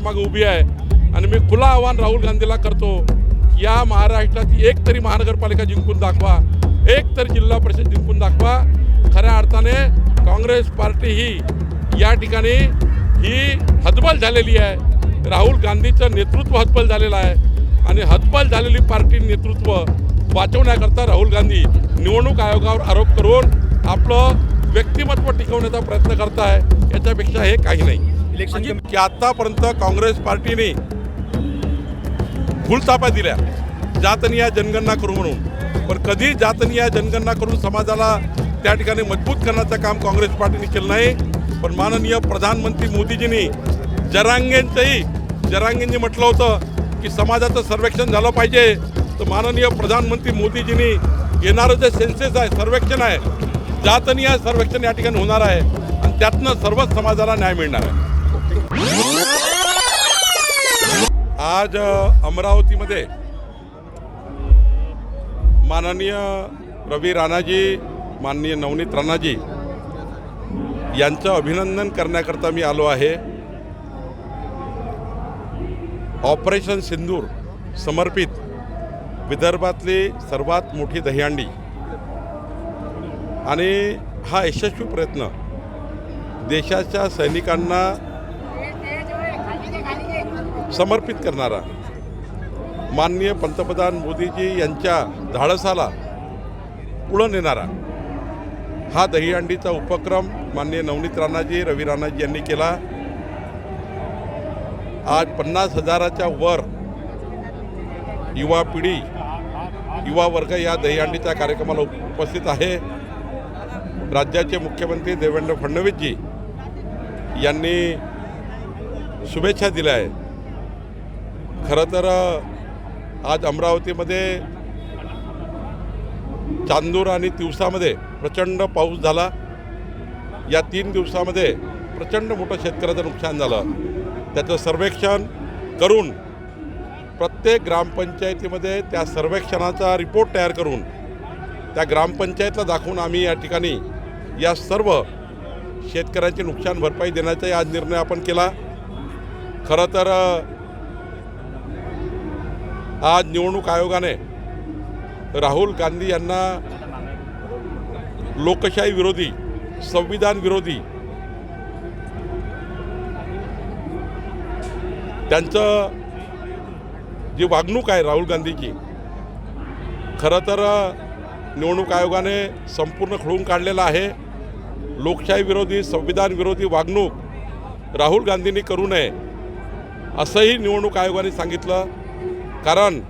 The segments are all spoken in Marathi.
त्याच्यामागे उभी आहे. आणि मी खुला आव्हान राहुल गांधीला करतो या महाराष्ट्रात एक तरी महानगरपालिका जिंकून दाखवा. एक तरी जिल्हा परिषद जिंकून दाखवा. खऱ्या अर्थाने काँग्रेस पार्टी ही या ठिकाणी ही हतबल झालेली आहे. राहुल गांधीचं नेतृत्व हतबल झालेलं आहे. आणि हतबल झालेली पार्टी नेतृत्व वाचवण्याकरता राहुल गांधी निवडणूक आयोगावर आरोप करून आपलं व्यक्तिमत्व टिकवण्याचा प्रयत्न करत आहे याच्यापेक्षा हे काही नाही. इलेक्शन की आतापर्यंत काँग्रेस पार्टीने फुलचापा दिल्या. जातनिया जनगणना करू म्हणून. पण कधी जातनिया जनगणना करून समाजाला त्या ठिकाणी मजबूत करण्याचं काम काँग्रेस पार्टीने केलं नाही पण माननीय प्रधानमंत्री मोदीजींनी जरांगेंचंही जरांगेंनी म्हटलं होतं की समाजाचं सर्वेक्षण झालं पाहिजे. तर माननीय प्रधानमंत्री मोदीजींनी येणारं जे सेन्सेस आहे सर्वेक्षण आहे जातनीय सर्वेक्षण या ठिकाणी होणार आहे. आणि त्यातनं सर्वच समाजाला न्याय मिळणार आहे. आज अमरावतीमध्ये माननीय रवी राणाजी माननीय नवनीत राणाजी यांचं अभिनंदन करण्याकरता मी आलो आहे. ऑपरेशन सिंदूर समर्पित विदर्भातली सर्वात मोठी दहीहंडी. आणि हा यशस्वी प्रयत्न देशाच्या सैनिकांना समर्पित करणारा माननीय पंतप्रधान मोदीजी यांच्या धाडसाला पुढं नेणारा हा दहीहंडीचा उपक्रम माननीय नवनीत राणाजी रवी राणाजी यांनी केला. आज पन्नास हजाराच्या वर युवा पिढी युवा वर्ग या दहीहंडीच्या कार्यक्रमाला उपस्थित आहे. राज्याचे मुख्यमंत्री देवेंद्र फडणवीसजी यांनी शुभेच्छा दिल्या आहेत. खरं तर आज अमरावतीमध्ये चांदूर आणि तिवसामध्ये प्रचंड पाऊस झाला. या तीन दिवसामध्ये प्रचंड मोठं शेतकऱ्याचं नुकसान झालं. त्याचं सर्वेक्षण करून प्रत्येक ग्रामपंचायतीमध्ये त्या सर्वेक्षणाचा रिपोर्ट तयार करून त्या ग्रामपंचायतला दाखवून आम्ही या ठिकाणी या सर्व शेतकऱ्यांची नुकसान भरपाई देण्याचा आज निर्णय आपण केला. खरं तर आज निवडणूक आयोगाने राहुल गांधी यांना लोकशाही विरोधी संविधान विरोधी त्यांचं जी वागणूक आहे राहुल गांधीची खरं तर निवडणूक आयोगाने संपूर्ण खळून काढलेलं आहे. लोकशाही विरोधी संविधान विरोधी वागणूक राहुल गांधींनी करू नये. असंही निवडणूक आयोगाने सांगितलं. कारण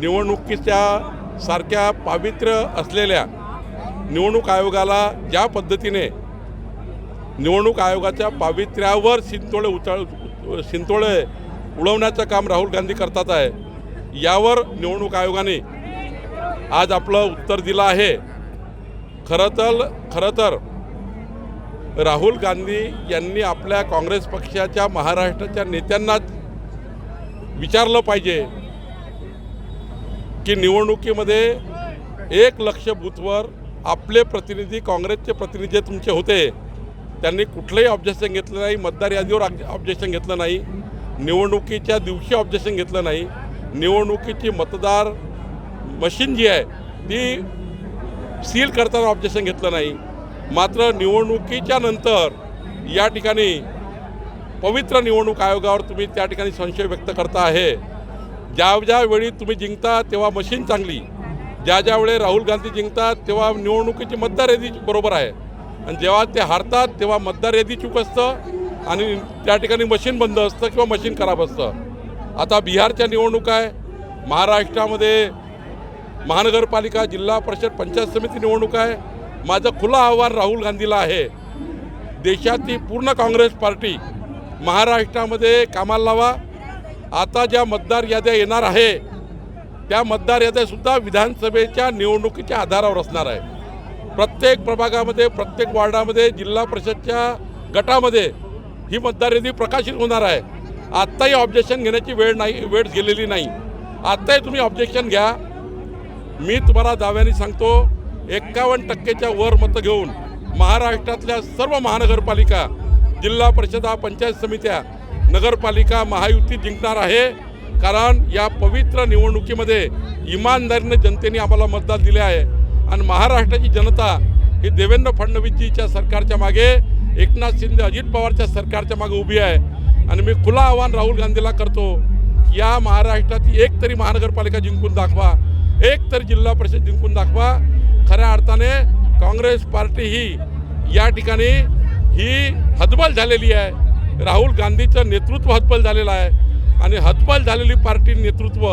निवडणुकीच्या सारख्या पावित्र्य असलेल्या निवडणूक आयोगाला ज्या पद्धतीने निवडणूक आयोगाच्या पावित्र्यावर शिंतोळे उचळ शिंतोळे उडवण्याचं काम राहुल गांधी करतात आहे यावर निवडणूक आयोगाने आज आपलं उत्तर दिलं आहे. खरं तर खरं तर राहुल गांधी यांनी आपल्या काँग्रेस पक्षाच्या महाराष्ट्राच्या नेत्यांनाच विचारलं पाहिजे की निवडणुकीमध्ये एक लक्ष बूथवर आपले प्रतिनिधी काँग्रेसचे प्रतिनिधी तुमचे होते त्यांनी कुठलंही ऑब्जेक्शन घेतलं नाही मतदार यादीवर ऑब्जेक्शन घेतलं नाही निवडणुकीच्या दिवशी ऑब्जेक्शन घेतलं नाही निवडणुकीची मतदार मशीन जी आहे ती सील करताना ऑब्जेक्शन घेतलं नाही. मात्र निवडणुकीच्या नंतर या ठिकाणी पवित्र निवडणूक आयोगावर तुम्ही त्या ठिकाणी संशय व्यक्त करता आहे. ज्या ज्या वेळी तुम्ही जिंकता तेव्हा मशीन चांगली. ज्या ज्या वेळी राहुल गांधी जिंकतात तेव्हा निवडणुकीची मतदार यादी बरोबर आहे. आणि जेव्हा ते हारतात तेव्हा मतदार यादी चूक असतं आणि त्या ठिकाणी मशीन बंद असतं किंवा मशीन खराब असतं. आता बिहारच्या निवडणुका आहे. महाराष्ट्रामध्ये महानगरपालिका जिल्हा परिषद पंचायत समिती निवडणूक आहे. माझं खुलं आव्हान राहुल गांधीला आहे. देशाची पूर्ण काँग्रेस पार्टी महाराष्ट्रामध्ये कामाला लावा. आता ज्या मतदार याद्या येणार आहे त्या मतदार याद्यासुद्धा विधानसभेच्या निवडणुकीच्या आधारावर असणार आहे. प्रत्येक प्रभागामध्ये प्रत्येक वॉर्डामध्ये जिल्हा परिषदच्या गटामध्ये ही मतदार यादी प्रकाशित होणार आहे. आत्ताही ऑब्जेक्शन घेण्याची वेळ नाही वेळ गेलेली नाही. आत्ताही तुम्ही ऑब्जेक्शन घ्या. मी तुम्हाला दाव्याने सांगतो एक्कावन्न टक्केच्या वर मतं घेऊन महाराष्ट्रातल्या सर्व महानगरपालिका जिल्हा परिषदा पंचायत समित्या नगरपालिका महायुती जिंकणार आहे. कारण या पवित्र निवडणुकीमध्ये इमानदारीनं जनतेने आम्हाला मतदान दिले आहे. आणि महाराष्ट्राची जनता ही देवेंद्र फडणवीसजीच्या सरकारच्या मागे एकनाथ शिंदे अजित पवारच्या सरकारच्या मागे उभी आहे. आणि मी खुला आव्हान राहुल गांधीला करतो या महाराष्ट्रात एक तरी महानगरपालिका जिंकून दाखवा एक तरी जिल्हा परिषद जिंकून दाखवा. खऱ्या अर्थाने काँग्रेस पार्टी ही या ठिकाणी ही हतबल झालेली आहे. राहुल गांधीचं नेतृत्व हतबल झालेलं आहे. आणि हतबल झालेली पार्टी नेतृत्व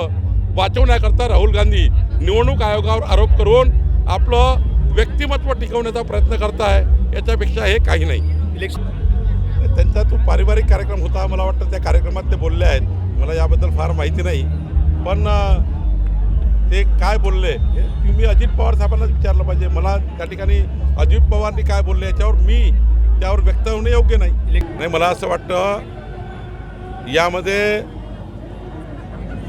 वाचवण्याकरता राहुल गांधी निवडणूक आयोगावर आरोप करून आपलं व्यक्तिमत्व टिकवण्याचा प्रयत्न करत आहे याच्यापेक्षा हे काही नाही. इलेक्शन त्यांचा तो पारिवारिक कार्यक्रम होता. मला वाटतं त्या कार्यक्रमात ते बोलले आहेत. मला याबद्दल फार माहिती नाही. पण ते काय बोलले हे तुम्ही अजित पवार साहेबांनाच विचारलं पाहिजे. मला त्या ठिकाणी अजित पवारनी काय बोलले याच्यावर मी त्यावर व्यक्त होणे योग्य नाही. नाही मला असं वाटतं यामध्ये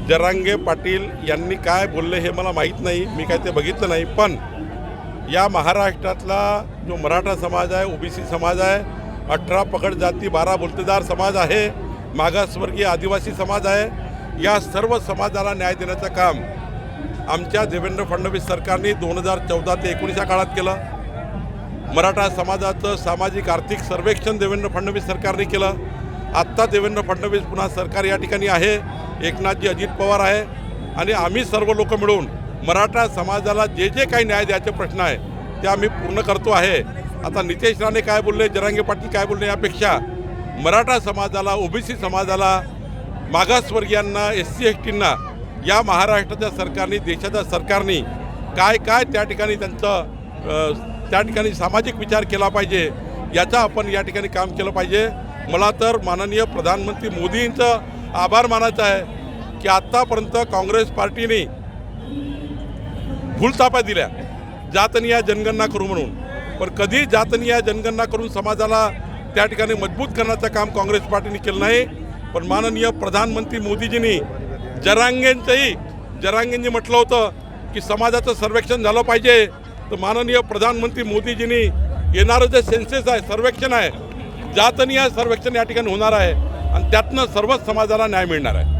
जरांगे पाटील यांनी काय बोलले हे मला माहीत नाही. मी काय ते बघितलं नाही. पण या महाराष्ट्रातला जो मराठा समाज आहे ओबीसी समाज आहे अठरा पकड जाती बारा बोलतेदार समाज आहे मागासवर्गीय आदिवासी समाज आहे या सर्व समाजाला न्याय देण्याचं काम आमच्या देवेंद्र फडणवीस सरकारने दोन हजार चौदा ते एकोणीसच्या काळात केलं. मराठा समाजाचं सामाजिक आर्थिक सर्वेक्षण देवेंद्र फडणवीस सरकारने केलं. आत्ता देवेंद्र फडणवीस पुन्हा सरकार या ठिकाणी आहे. एकनाथजी अजित पवार आहे. आणि आम्ही सर्व लोक मिळून मराठा समाजाला जे जे काही न्याय द्यायचे प्रश्न आहे ते आम्ही पूर्ण करतो आहे. आता नितेश राणे काय बोलले जरांगे पाटील काय बोलले यापेक्षा मराठा समाजाला ओबीसी समाजाला मागासवर्गीयांना एस सी एस टींना या महाराष्ट्राच्या सरकारने देशाच्या सरकारने काय काय त्या ठिकाणी त्यांचं त्या ठिकाणी सामाजिक विचार केला पाहिजे याचा आपण या ठिकाणी काम केलं पाहिजे. मला तर माननीय प्रधानमंत्री मोदींचं आभार मानायचं आहे की आत्तापर्यंत काँग्रेस पार्टीने भूलतापा दिल्या. जातनिया जनगणना करू म्हणून. पण कधी जातनिया जनगणना करून समाजाला त्या ठिकाणी मजबूत करण्याचं काम काँग्रेस पार्टीने केलं नाही. पण माननीय प्रधानमंत्री मोदीजींनी जरांगेंचंही जरांगेंनी म्हटलं होतं की समाजाचं सर्वेक्षण झालं पाहिजे. तर माननीय प्रधानमंत्री मोदीजींनी येणारं जे सेन्सेस आहे सर्वेक्षण आहे जातनीय सर्वेक्षण या ठिकाणी होणार आहे. आणि त्यातनं सर्वच समाजाला न्याय मिळणार आहे.